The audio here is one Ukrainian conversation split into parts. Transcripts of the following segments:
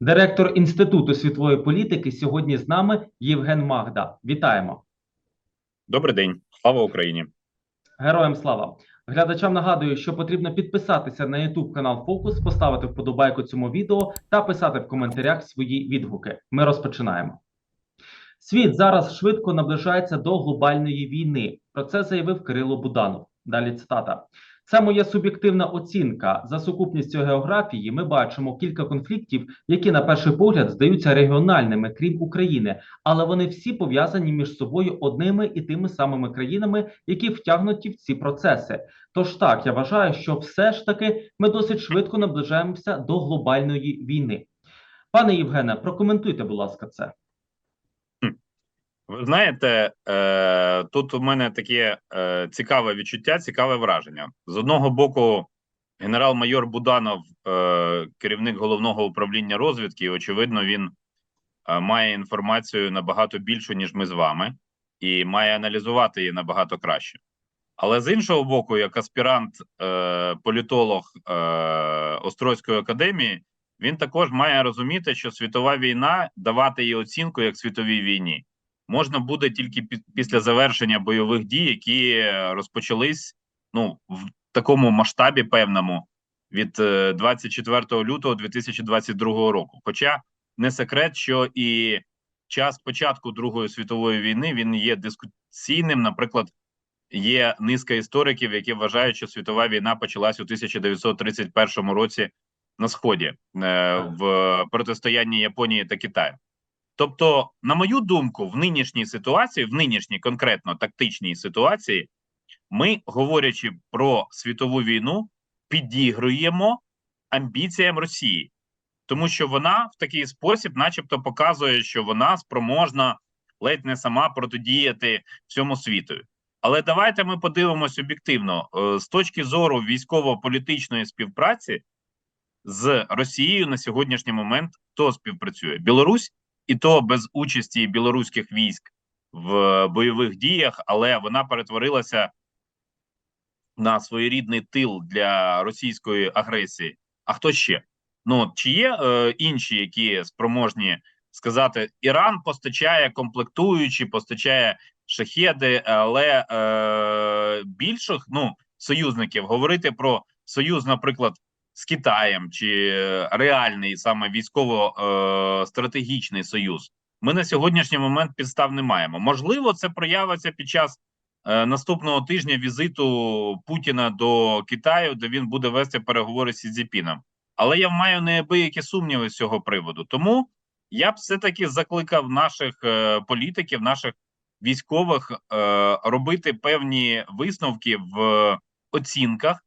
Директор Інституту світової політики сьогодні з нами Євген Магда. Вітаємо. Добрий день, слава Україні. Героям слава! Глядачам нагадую, що потрібно підписатися на YouTube канал Фокус, поставити вподобайку цьому відео та писати в коментарях свої відгуки. Ми розпочинаємо. Світ зараз швидко наближається до глобальної війни. Про це заявив Кирило Буданов. Далі цитата. Це моя суб'єктивна оцінка. За сукупністю географії ми бачимо кілька конфліктів, які на перший погляд здаються регіональними, крім України, але вони всі пов'язані між собою одними і тими самими країнами, які втягнуті в ці процеси. Тож так я вважаю, що все ж таки ми досить швидко наближаємося до глобальної війни. Пане Євгене, прокоментуйте, будь ласка, це. Ви знаєте, е, тут у мене таке е, цікаве відчуття, цікаве враження. З одного боку, генерал-майор Буданов, е, керівник головного управління розвідки, очевидно, він е, має інформацію набагато більшу, ніж ми з вами, і має аналізувати її набагато краще. Але з іншого боку, як аспірант, е, політолог е, Острозької академії, він також має розуміти, що світова війна давати їй оцінку як світовій війні можна буде тільки пі після завершення бойових дій, які розпочались ну в такому масштабі певному від 24 лютого 2022 року. Хоча не секрет, що і час початку Другої світової війни він є дискусійним. Наприклад, є низка істориків, які вважають, що світова війна почалась у 1931 році на сході е, в протистоянні Японії та Китаю. Тобто, на мою думку, в нинішній ситуації, в нинішній конкретно тактичній ситуації, ми, говорячи про світову війну, підігруємо амбіціям Росії, тому що вона в такий спосіб, начебто, показує, що вона спроможна ледь не сама протидіяти всьому світу. Але давайте ми подивимось об'єктивно з точки зору військово-політичної співпраці з Росією на сьогоднішній момент хто співпрацює Білорусь і то без участі білоруських військ в бойових діях, але вона перетворилася на своєрідний тил для російської агресії. А хто ще? Ну чи є е, інші, які спроможні сказати, Іран постачає комплектуючі, постачає шахеди, але е, більших ну союзників говорити про союз, наприклад, з Китаєм чи реальний саме військово-стратегічний е, союз, ми на сьогоднішній момент підстав не маємо. Можливо, це проявиться під час е, наступного тижня візиту Путіна до Китаю, де він буде вести переговори з Сідзіпіном. Але я маю неабиякі сумніви з цього приводу. Тому я б все таки закликав наших е, політиків, наших військових робити певні висновки в оцінках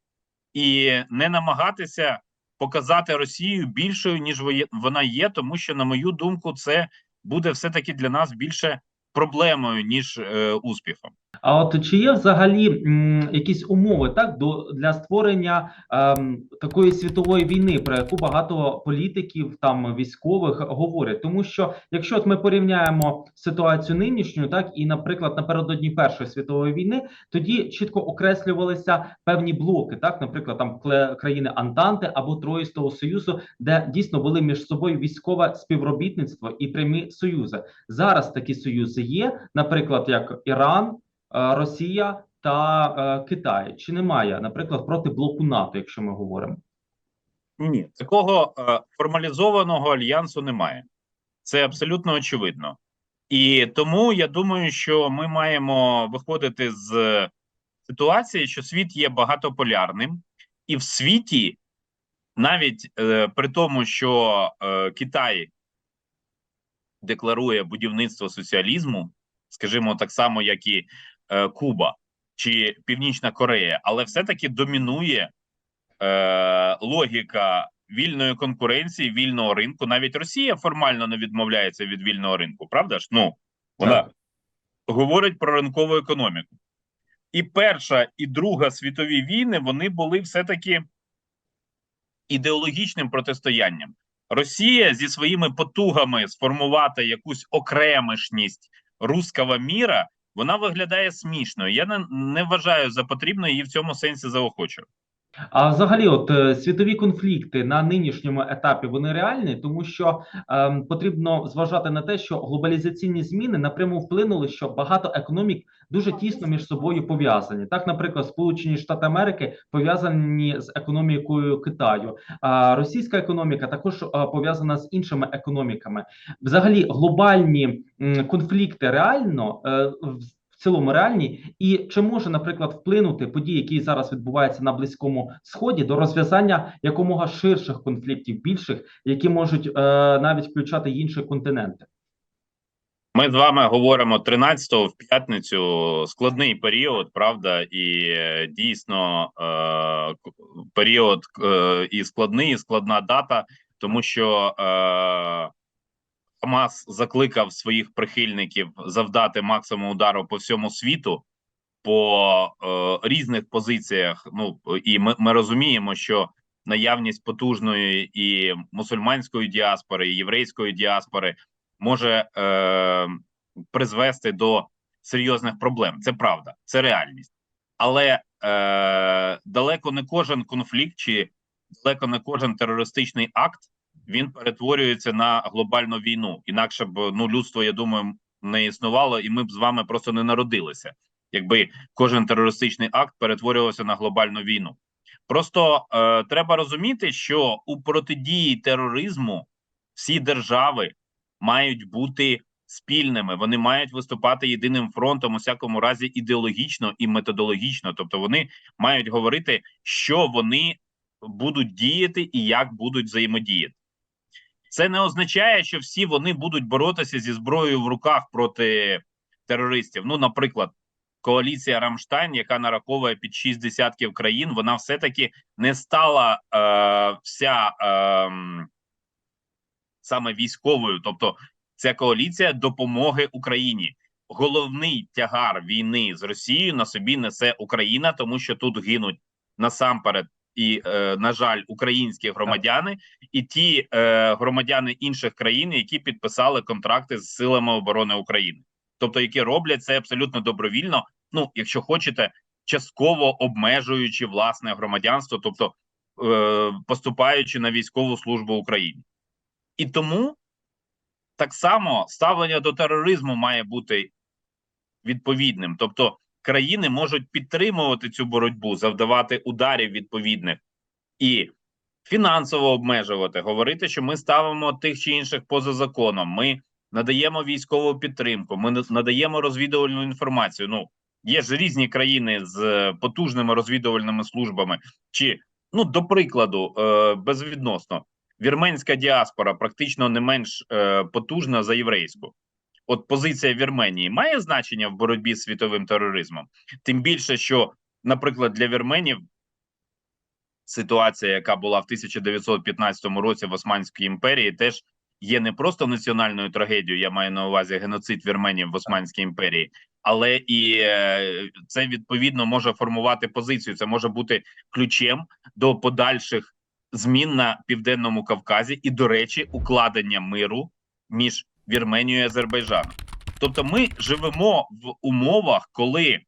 і не намагатися показати Росію більшою ніж вона є, тому що, на мою думку, це буде все таки для нас більше проблемою ніж е, успіхом. А от чи є взагалі м, якісь умови так до для створення ем, такої світової війни, про яку багато політиків там військових говорять? Тому що якщо от ми порівняємо ситуацію нинішню, так і, наприклад, напередодні Першої світової війни, тоді чітко окреслювалися певні блоки, так, наприклад, там країни Антанти або Троїстого Союзу, де дійсно були між собою військове співробітництво і прямі союзи. Зараз такі союзи є, наприклад, як Іран. Е, Росія та е, Китай? Чи немає, наприклад, проти блоку НАТО, якщо ми говоримо? Ні, такого е, формалізованого альянсу немає. Це абсолютно очевидно. І тому я думаю, що ми маємо виходити з ситуації, що світ є багатополярним, і в світі, навіть е, при тому, що е, Китай декларує будівництво соціалізму, скажімо, так само, як і Куба чи Північна Корея, але все-таки домінує е, логіка вільної конкуренції, вільного ринку. Навіть Росія формально не відмовляється від вільного ринку, правда ж? Ну вона так. говорить про ринкову економіку. І перша і друга світові війни вони були все-таки ідеологічним протистоянням. Росія зі своїми потугами сформувати якусь окремишність руского міра вона виглядає смішно. Я не, не вважаю за потрібно її в цьому сенсі заохочувати. А взагалі, от е, світові конфлікти на нинішньому етапі вони реальні, тому що ем, потрібно зважати на те, що глобалізаційні зміни напряму вплинули, що багато економік дуже тісно між собою пов'язані. Так, наприклад, Сполучені Штати Америки пов'язані з економікою Китаю, а російська економіка також е, пов'язана з іншими економіками. Взагалі, глобальні конфлікти реально е, цілому реальні, і чи може, наприклад, вплинути події, які зараз відбуваються на близькому сході, до розв'язання якомога ширших конфліктів, більших, які можуть е, навіть включати інші континенти? Ми з вами говоримо 13-го в п'ятницю складний період, правда, і е, дійсно е, період е, і складний, і складна дата, тому що е, Хамас закликав своїх прихильників завдати максимум удару по всьому світу по е, різних позиціях. Ну і ми, ми розуміємо, що наявність потужної і мусульманської діаспори, і єврейської діаспори може е, призвести до серйозних проблем. Це правда, це реальність, але е, далеко не кожен конфлікт чи далеко не кожен терористичний акт він перетворюється на глобальну війну. Інакше б ну людство, я думаю, не існувало, і ми б з вами просто не народилися, якби кожен терористичний акт перетворювався на глобальну війну. Просто е, треба розуміти, що у протидії тероризму всі держави мають бути спільними. Вони мають виступати єдиним фронтом у всякому разі ідеологічно і методологічно. Тобто вони мають говорити, що вони будуть діяти і як будуть взаємодіяти. Це не означає, що всі вони будуть боротися зі зброєю в руках проти терористів. Ну, наприклад, коаліція Рамштайн, яка нараховує під шість десятків країн, вона все-таки не стала е, вся е, саме військовою, тобто ця коаліція допомоги Україні. Головний тягар війни з Росією на собі несе Україна, тому що тут гинуть насамперед і, е, на жаль, українські громадяни і ті е, громадяни інших країн, які підписали контракти з силами оборони України, тобто які роблять це абсолютно добровільно. Ну, якщо хочете, частково обмежуючи власне громадянство, тобто е, поступаючи на військову службу Україні, і тому так само ставлення до тероризму має бути відповідним, тобто країни можуть підтримувати цю боротьбу, завдавати ударів відповідних і фінансово обмежувати, говорити, що ми ставимо тих чи інших поза законом. Ми надаємо військову підтримку, ми на- надаємо розвідувальну інформацію. Ну є ж різні країни з е, потужними розвідувальними службами, чи ну до прикладу, е, безвідносно вірменська діаспора практично не менш е, потужна за єврейську. От позиція Вірменії має значення в боротьбі з світовим тероризмом, тим більше, що, наприклад, для вірменів ситуація, яка була в 1915 році в Османській імперії, теж є не просто національною трагедією. Я маю на увазі геноцид вірменів в Османській імперії, але і е, це відповідно може формувати позицію. Це може бути ключем до подальших змін на південному Кавказі, і, до речі, укладення миру між Вірменією і Азербайджаном. Тобто, ми живемо в умовах, коли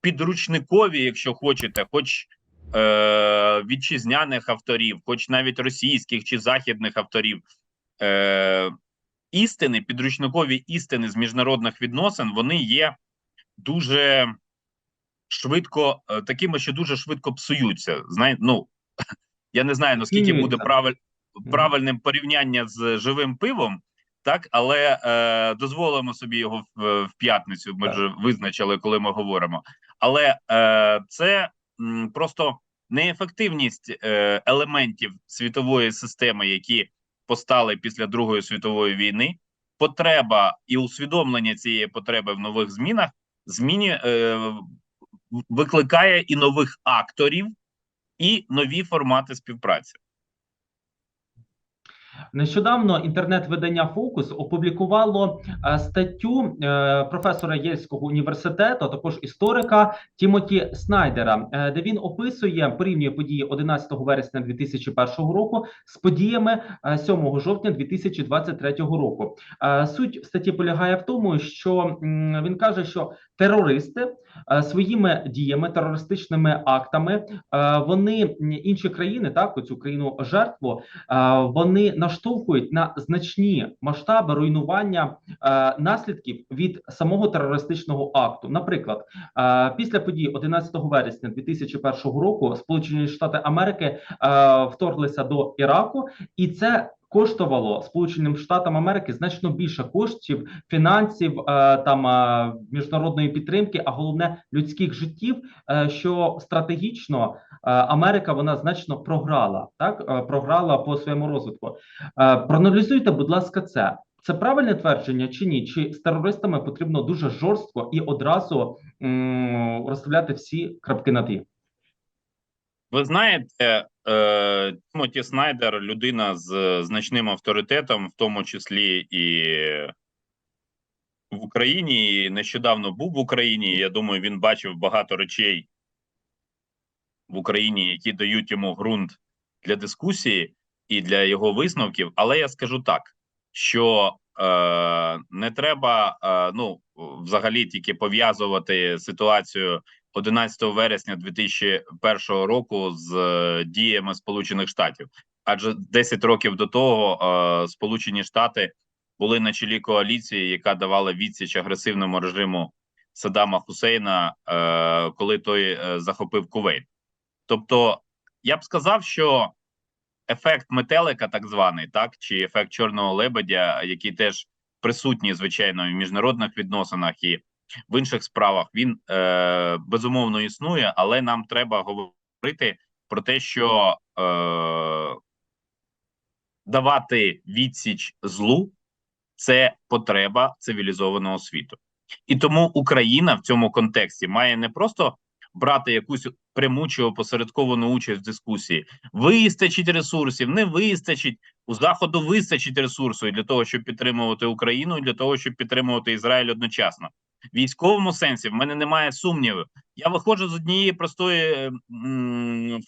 підручникові, якщо хочете, хоч е, вітчизняних авторів, хоч навіть російських чи західних авторів, е, істини, підручникові істини з міжнародних відносин, вони є дуже швидко, е, такими, що дуже швидко псуються. Знає, ну я не знаю наскільки буде правиль, правильним порівняння з живим пивом. Так, але е, дозволимо собі його в, в п'ятницю. Ми вже визначили, коли ми говоримо. Але е, це м, просто неефективність е, елементів світової системи, які постали після Другої світової війни. Потреба і усвідомлення цієї потреби в нових змінах змінює е, викликає і нових акторів, і нові формати співпраці. Нещодавно інтернет-видання Фокус опублікувало е, статтю е, професора Єльського університету, також історика Тімоті Снайдера, е, де він описує порівнює події 11 вересня 2001 року з подіями е, 7 жовтня 2023 року. Суть статті полягає в тому, що він каже, що терористи своїми діями, терористичними актами, вони інші країни, так оцю країну жертву, вони наштовхують на значні масштаби руйнування е, наслідків від самого терористичного акту. Наприклад, е, після подій 11 вересня 2001 року Сполучені Штати Америки е, вторглися до Іраку, і це коштувало Сполученим Штатам Америки значно більше коштів, фінансів, е, там е, міжнародної підтримки, а головне людських життів, е, що стратегічно Америка вона значно програла, так програла по своєму розвитку. Проаналізуйте, будь ласка, це. Це правильне твердження чи ні? Чи з терористами потрібно дуже жорстко і одразу м, розставляти всі крапки над «і»? Ви знаєте, е, Тімоті Снайдер людина з значним авторитетом, в тому числі і в Україні. І нещодавно був в Україні. Я думаю, він бачив багато речей в Україні, які дають йому ґрунт для дискусії і для його висновків. Але я скажу так, що е, не треба е, ну взагалі тільки пов'язувати ситуацію 11 вересня 2001 року з е, діями Сполучених Штатів, адже 10 років до того е, Сполучені Штати були на чолі коаліції, яка давала відсіч агресивному режиму Саддама Хусейна, е, коли той захопив Кувейт. Тобто, я б сказав, що ефект метелика, так званий, так чи ефект чорного лебедя, який теж присутній, звичайно, в міжнародних відносинах і в інших справах, він е, безумовно існує, але нам треба говорити про те, що е, давати відсіч злу це потреба цивілізованого світу, і тому Україна в цьому контексті має не просто брати якусь пряму чи опосередковану участь в дискусії. Вистачить ресурсів, не вистачить у заходу. Вистачить ресурсу для того, щоб підтримувати Україну, і для того, щоб підтримувати Ізраїль одночасно. Військовому сенсі в мене немає сумнівів. Я виходжу з однієї простої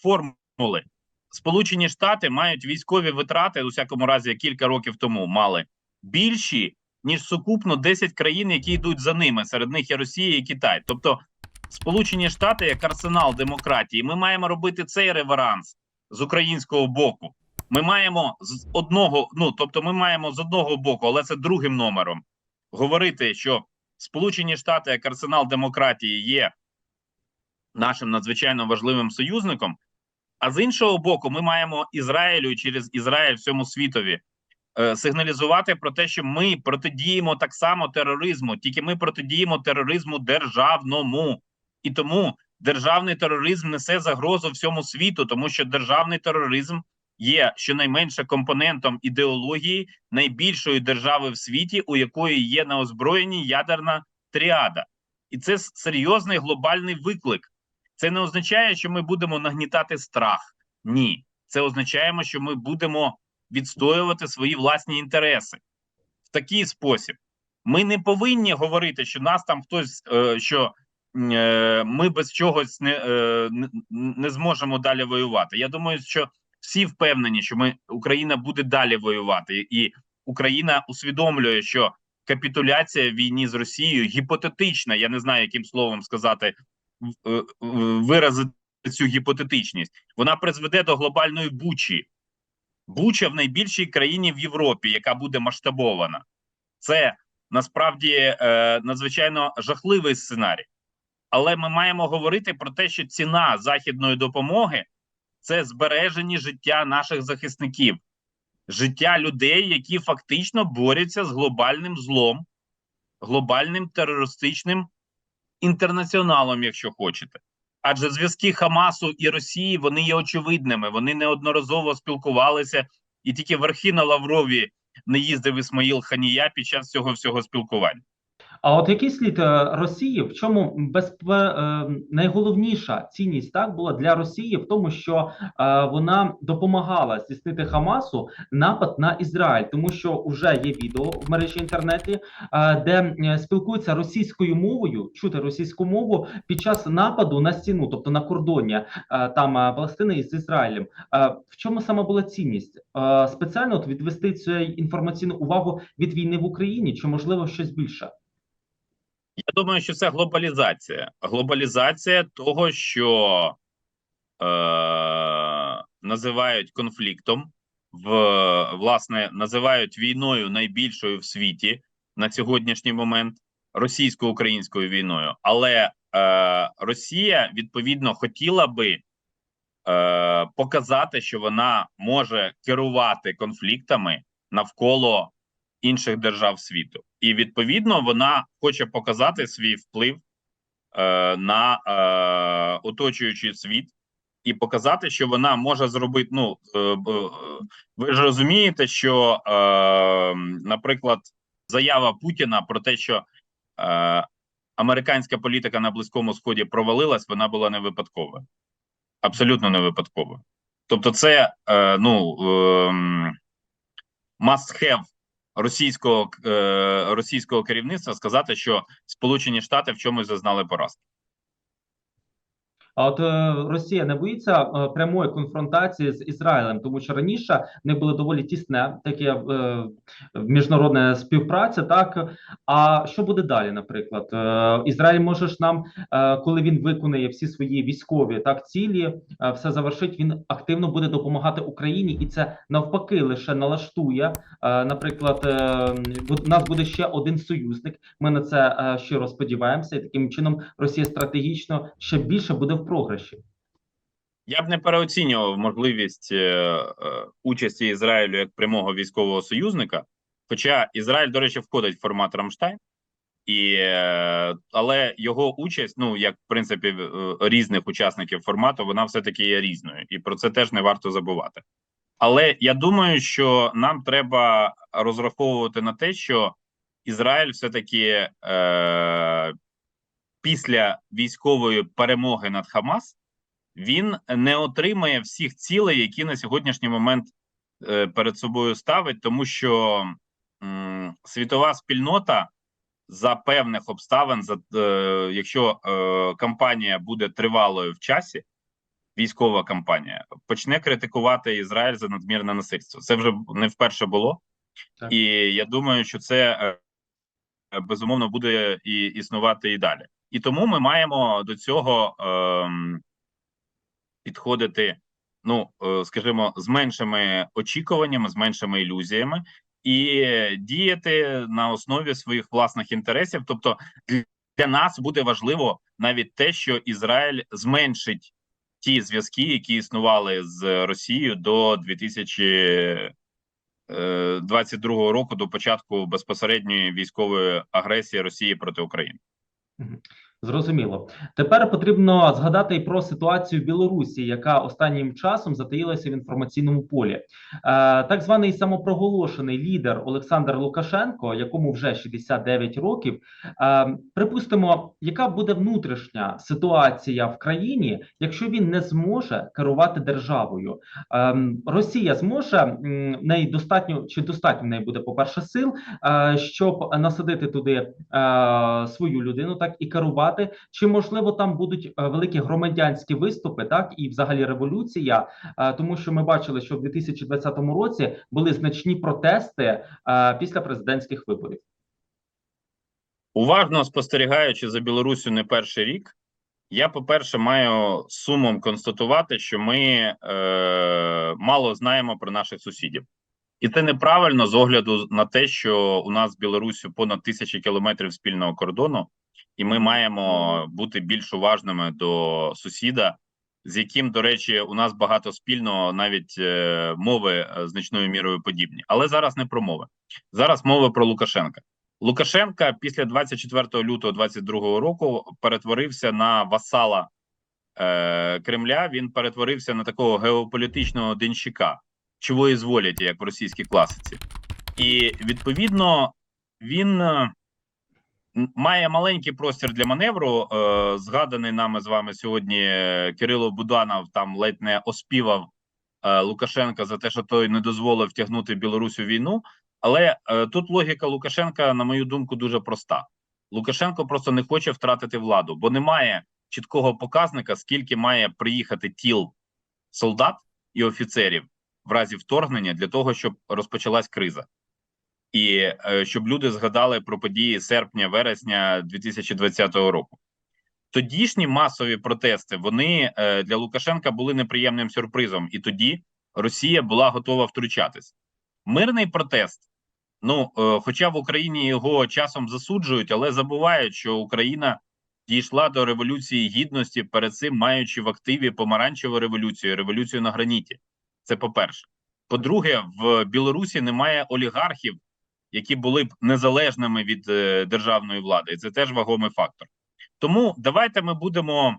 формули. Сполучені Штати мають військові витрати, у всякому разі, кілька років тому мали більші ніж сукупно 10 країн, які йдуть за ними. Серед них є Росія і Китай. Тобто, Сполучені Штати як арсенал демократії. Ми маємо робити цей реверанс з українського боку. Ми маємо з одного, ну тобто, ми маємо з одного боку, але це другим номером говорити, що Сполучені Штати як арсенал демократії є нашим надзвичайно важливим союзником. А з іншого боку, ми маємо Ізраїлю через Ізраїль всьому світові е, сигналізувати про те, що ми протидіємо так само тероризму, тільки ми протидіємо тероризму державному, і тому державний тероризм несе загрозу всьому світу, тому що державний тероризм є щонайменше компонентом ідеології найбільшої держави в світі, у якої є на озброєнні ядерна тріада, і це серйозний глобальний виклик. Це не означає, що ми будемо нагнітати страх. Ні, це означає, що ми будемо відстоювати свої власні інтереси в такий спосіб. Ми не повинні говорити, що нас там хтось, е, що е, ми без чогось е, не, не зможемо далі воювати. Я думаю, що всі впевнені, що ми Україна буде далі воювати, і Україна усвідомлює, що капітуляція в війні з Росією гіпотетична. Я не знаю, яким словом сказати е, виразити цю гіпотетичність. Вона призведе до глобальної бучі. Буча в найбільшій країні в Європі, яка буде масштабована. Це насправді е, надзвичайно жахливий сценарій. Але ми маємо говорити про те, що ціна західної допомоги це збережені життя наших захисників, життя людей, які фактично борються з глобальним злом, глобальним терористичним інтернаціоналом, якщо хочете. Адже зв'язки Хамасу і Росії вони є очевидними. Вони неодноразово спілкувалися, і тільки верхи на Лаврові не їздив Ісмаїл Ханія під час цього всього спілкування. А от який слід е, Росії, в чому безпе... е, найголовніша цінність так була для Росії в тому, що е, вона допомагала здійснити Хамасу напад на Ізраїль, тому що вже є відео в мережі інтернеті, де спілкуються російською мовою, чути російську мову під час нападу на стіну, тобто на кордоні там Палестини із Ізраїлем. В чому саме була цінність? Спеціально от відвести цю інформаційну увагу від війни в Україні, чи можливо щось більше? Я думаю, що це глобалізація. Глобалізація того, що е, називають конфліктом, в, власне, називають війною найбільшою в світі на сьогоднішній момент російсько-українською війною. Але е, Росія відповідно хотіла би е, показати, що вона може керувати конфліктами навколо інших держав світу, і відповідно вона хоче показати свій вплив е, на е, оточуючий світ і показати, що вона може зробити. Ну е, е, ви ж розумієте, що, е, наприклад, заява Путіна про те, що е, американська політика на близькому сході провалилась, вона була не випадковою. Абсолютно не випадковою. Тобто, це е, ну ем, must have російського е, російського керівництва сказати, що Сполучені Штати в чомусь зазнали поразки. А от е, Росія не боїться е, прямої конфронтації з Ізраїлем, тому що раніше не було доволі тісне таке е, міжнародна співпраця. Так а що буде далі? Наприклад, Ізраїль може ж нам, коли він виконає всі свої військові так цілі, все завершить. Він активно буде допомагати Україні, і це навпаки лише налаштує. Наприклад, у нас буде ще один союзник. Ми на це щиро сподіваємося, і таким чином Росія стратегічно ще більше буде в програші. Я б не переоцінював можливість е, е, участі Ізраїлю як прямого військового союзника. Хоча Ізраїль, до речі, входить в формат Рамштайн, і, е, але його участь, ну як в принципі різних учасників формату, вона все-таки є різною, і про це теж не варто забувати. Але я думаю, що нам треба розраховувати на те, що Ізраїль все-таки е, після військової перемоги над Хамас він не отримає всіх цілей, які на сьогоднішній момент е, перед собою ставить, тому що м, світова спільнота за певних обставин, за е, якщо е, кампанія буде тривалою в часі, військова кампанія почне критикувати Ізраїль за надмірне насильство. Це вже не вперше було, Так. і я думаю, що це е, безумовно буде і існувати і далі. І тому ми маємо до цього ем, підходити, ну е, скажімо, з меншими очікуваннями, з меншими ілюзіями, і діяти на основі своїх власних інтересів. Тобто, для- нас буде важливо навіть те, що Ізраїль зменшить ті зв'язки, які існували з Росією до 2022 року, до початку безпосередньої військової агресії Росії проти України. Mm-hmm. Зрозуміло. Тепер потрібно згадати і про ситуацію в Білорусі, яка останнім часом затаїлася в інформаційному полі. Е, так званий самопроголошений лідер Олександр Лукашенко, якому вже 69 років. Е, припустимо, яка буде внутрішня ситуація в країні, якщо він не зможе керувати державою. Е, Росія зможе неї достатньо чи достатньо в неї буде, по-перше, сил, е, щоб насадити туди свою людину, так і керувати. Чи можливо там будуть е, великі громадянські виступи, так і взагалі революція? Е, тому що ми бачили, що в 2020 році були значні протести е, після президентських виборів. Уважно спостерігаючи за Білоруссю не перший рік, я, по-перше, маю сумом констатувати, що ми е, мало знаємо про наших сусідів. І це неправильно з огляду на те, що у нас з Білоруссю понад тисячі кілометрів спільного кордону, і ми маємо бути більш уважними до сусіда, з яким, до речі, у нас багато спільного, навіть е, мови е, значною мірою подібні. Але зараз не про мови. Зараз мова про Лукашенка. Лукашенка після 24 лютого 22 року перетворився на васала е, Кремля. Він перетворився на такого геополітичного денщика, чого і зволять, як в російській класиці, і відповідно він е, має маленький простір для маневру. Е, згаданий нами з вами сьогодні е, Кирило Буданов там ледь не оспівав е, Лукашенка за те, що той не дозволив втягнути Білорусь у війну. Але тут логіка Лукашенка, на мою думку, дуже проста. Лукашенко просто не хоче втратити владу, бо немає чіткого показника, скільки має приїхати тіл солдат і офіцерів в разі вторгнення для того, щоб розпочалась криза, і е, щоб люди згадали про події серпня-вересня 2020 року. Тодішні масові протести вони е, для Лукашенка були неприємним сюрпризом, і тоді Росія була готова втручатись. Мирний протест. Ну, е, хоча в Україні його часом засуджують, але забувають, що Україна дійшла до революції гідності, перед цим маючи в активі помаранчеву революцію, революцію на граніті. Це по-перше. По-друге, в Білорусі немає олігархів, які були б незалежними від е, державної влади, і це теж вагомий фактор. Тому давайте ми будемо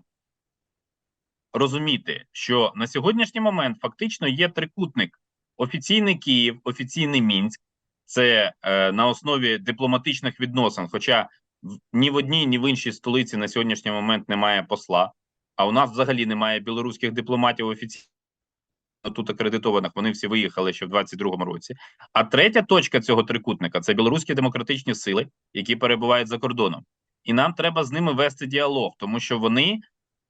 розуміти, що на сьогоднішній момент фактично є трикутник: офіційний Київ, офіційний Мінськ. Це е, на основі дипломатичних відносин. Хоча в- ні в одній, ні в іншій столиці на сьогоднішній момент немає посла. А у нас взагалі немає білоруських дипломатів офіційно тут акредитованих. Вони всі виїхали ще в 22-му році. А третя точка цього трикутника це білоруські демократичні сили, які перебувають за кордоном, і нам треба з ними вести діалог, тому що вони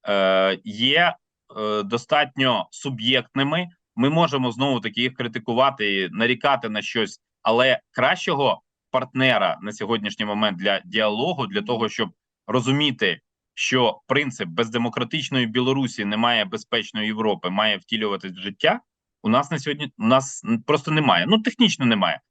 е, є е, достатньо суб'єктними. Ми можемо знову таки їх критикувати, нарікати на щось, але кращого партнера на сьогоднішній момент для діалогу, для того, щоб розуміти, що принцип без демократичної Білорусі немає безпечної Європи, має втілюватись в життя. У нас на сьогодні у нас просто немає. Ну технічно немає.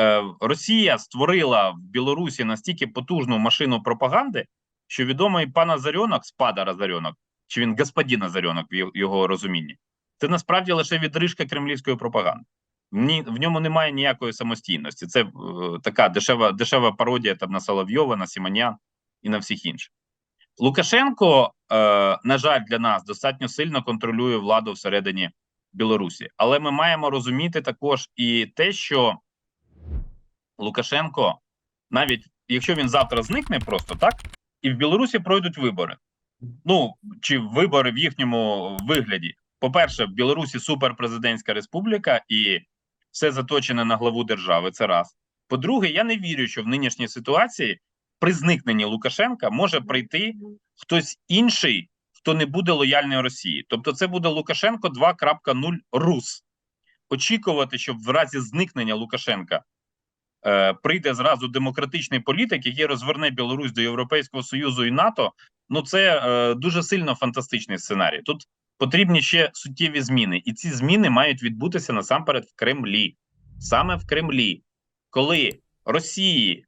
Е, Росія створила в Білорусі настільки потужну машину пропаганди, що відомий пан Азарьонок, спада Азарьонок, чи він господин Азарьонок в його- розумінні, це насправді лише відрижка кремлівської пропаганди. Ні, в ньому немає ніякої самостійності. Це е, така дешева, дешева пародія там на Соловйова, на Сімонян і на всіх інших. Лукашенко, е, на жаль, для нас достатньо сильно контролює владу всередині Білорусі, але ми маємо розуміти також і те, що Лукашенко, навіть якщо він завтра зникне, просто так, і в Білорусі пройдуть вибори. Ну чи вибори в їхньому вигляді. По-перше, в Білорусі суперпрезидентська республіка і все заточене на главу держави. Це раз. По-друге, я не вірю, що в нинішній ситуації при зникненні Лукашенка може прийти хтось інший, хто не буде лояльний Росії. Тобто, це буде Лукашенко 2.0 Рус. Очікувати, щоб в разі зникнення Лукашенка е, прийде зразу демократичний політик, який розверне Білорусь до Європейського Союзу і НАТО. Ну це е, дуже сильно фантастичний сценарій. Тут потрібні ще суттєві зміни, і ці зміни мають відбутися насамперед в Кремлі, саме в Кремлі, коли Росії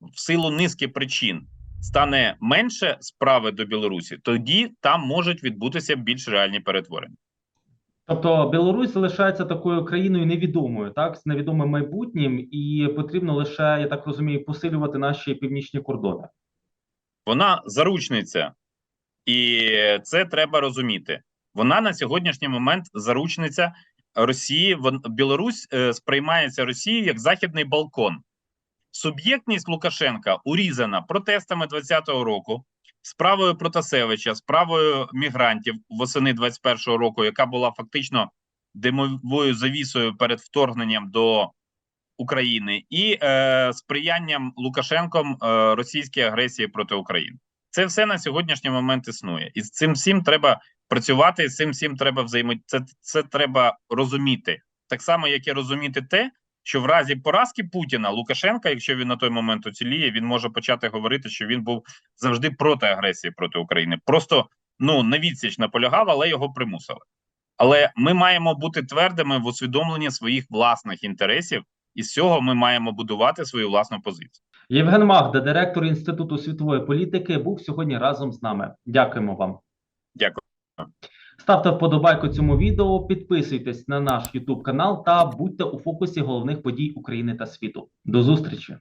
в силу низки причин стане менше справи до Білорусі, тоді там можуть відбутися більш реальні перетворення. Тобто Білорусь залишається такою країною невідомою, так з невідомим майбутнім, і потрібно лише, я так розумію, посилювати наші північні кордони. Вона заручниця, і це треба розуміти. Вона на сьогоднішній момент заручниця Росії. Білорусь е, сприймається Росією як західний балкон. Суб'єктність Лукашенка урізана протестами 20-го року, справою Протасевича, справою мігрантів восени 21-го року, яка була фактично димовою завісою перед вторгненням до України, і е, сприянням Лукашенком е, російській агресії проти України. Це все на сьогоднішній момент існує, і з цим всім треба працювати. З цим всім треба взаємо... це, це треба розуміти так само, як і розуміти те, що в разі поразки Путіна Лукашенка, якщо він на той момент уціліє, він може почати говорити, що він був завжди проти агресії проти України. Просто ну на відсіч наполягав, але його примусили. Але ми маємо бути твердими в усвідомленні своїх власних інтересів, і з цього ми маємо будувати свою власну позицію. Євген Магда, директор Інституту світової політики, був сьогодні разом з нами. Дякуємо вам. Дякую. Ставте вподобайку цьому відео, підписуйтесь на наш YouTube канал та будьте у фокусі головних подій України та світу. До зустрічі!